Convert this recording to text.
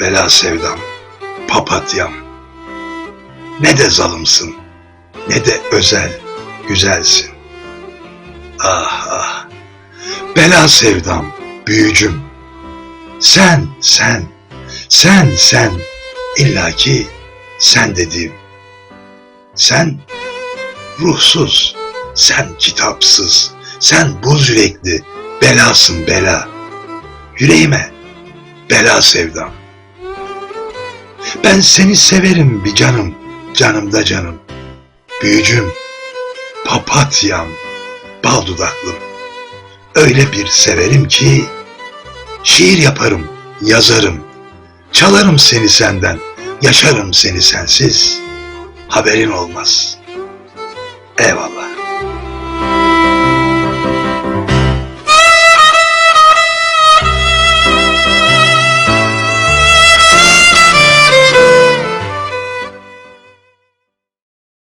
Bela sevdam, papatyam. Ne de zalımsın, ne de özel, güzelsin. Ah ah, bela sevdam, büyücüm. Sen, sen, sen, sen, illaki sen dediğim. Sen ruhsuz, sen kitapsız, sen buz yürekli, belasın bela. Yüreğime bela sevdam. Ben seni severim bir canım, canımda canım. Büyücüm, papatyam, bal dudaklım. Öyle bir severim ki şiir yaparım, yazarım. Çalarım seni senden, yaşarım seni sensiz. Haberin olmaz. Eyvallah.